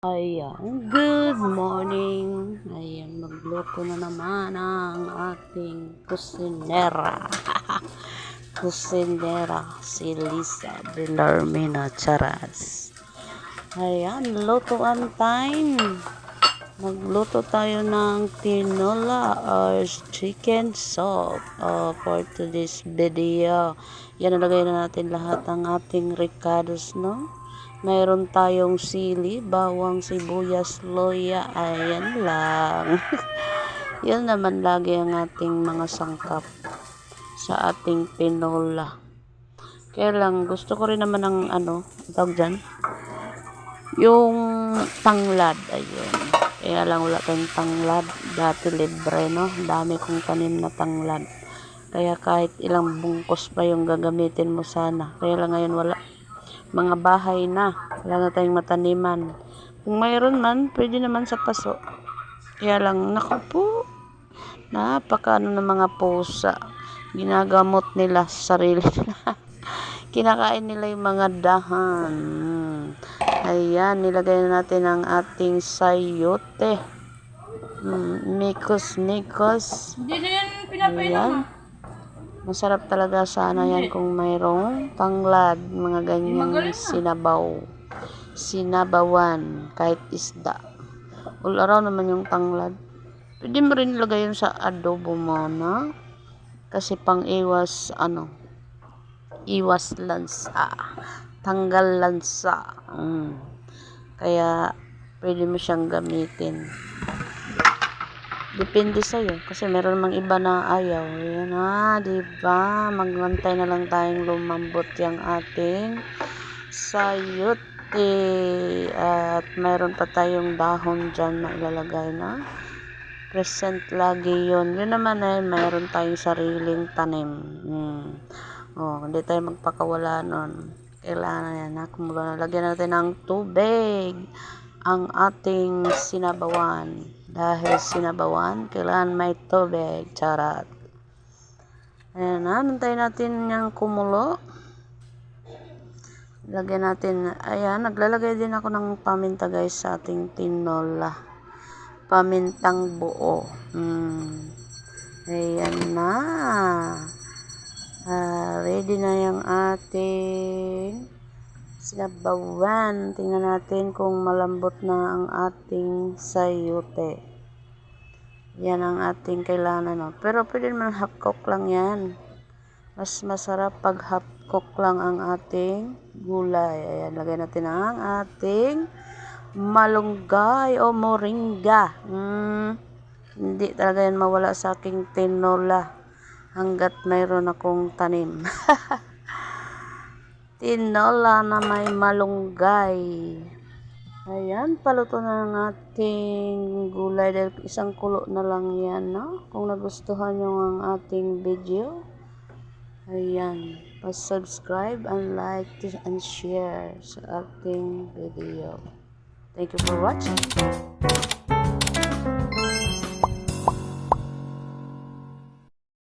Ayan, good morning. Ayan, magluto na naman ang ating kusinera. kusinera, si Lisa Belarmina Charas. Ayan, lutuan time. Magluto tayo ng tinola or chicken soup uh, for today's video. Yan, nalagay na natin lahat ng ating ricados, no? Mayroon tayong sili, bawang, sibuyas, loya. Ayan lang. Yan naman lagi ang ating mga sangkap sa ating pinola. Kaya lang, gusto ko rin naman ng ano, tawag dyan, yung tanglad. Ayun. Kaya lang wala tayong tanglad. Dati libre, no? Dami kong tanim na tanglad. Kaya kahit ilang bungkos pa yung gagamitin mo sana. Kaya lang ngayon wala mga bahay na. Wala na tayong mataniman. Kung mayroon man, pwede naman sa paso. Kaya lang, naku po, napaka ano ng mga pusa. Ginagamot nila sa sarili nila. Kinakain nila yung mga dahan. Ayan, nilagay na natin ang ating sayote. Mm, mikos, mikos. Hindi na yan pinapainom. Masarap talaga sana yan kung mayroong tanglad, mga ganyang sinabaw. Sinabawan, kahit isda. All around naman yung tanglad. Pwede mo rin ilagay yun sa adobo mo na. Kasi pang iwas, ano, iwas lansa. Tanggal lansa. Mm. Kaya, pwede mo siyang gamitin. Depende sa'yo. Kasi meron mang iba na ayaw. Yan na, diba? Magmantay na lang tayong lumambot yung ating sayote. At meron pa tayong dahon dyan na ilalagay na. Present lagi yon Yun naman ay meron tayong sariling tanim. Hmm. Oh, hindi tayo magpakawala nun. Kailangan yan. Kumulo na. Lagyan natin ng tubig ang ating sinabawan. Dahil sinabawan, kailangan may tubig. Charat. Ayan na, nantay natin yung kumulo. Lagyan natin, ayan, naglalagay din ako ng paminta guys sa ating tinola. Pamintang buo. Hmm. Ayan na. Ah, ready na yung ating sinabawan. Tingnan natin kung malambot na ang ating sayote. Yan ang ating kailangan. No? Pero pwede naman half cook lang yan. Mas masarap pag half cook lang ang ating gulay. Ayan, lagay natin ang ating malunggay o moringa. Mm, hindi talaga yan mawala sa aking tinola hanggat mayroon akong tanim. tinola na may malunggay. Ayan, paluto na ng ating gulay dahil isang kulo na lang yan, no? Kung nagustuhan nyo ang ating video, ayan, pa-subscribe and like and share sa ating video. Thank you for watching.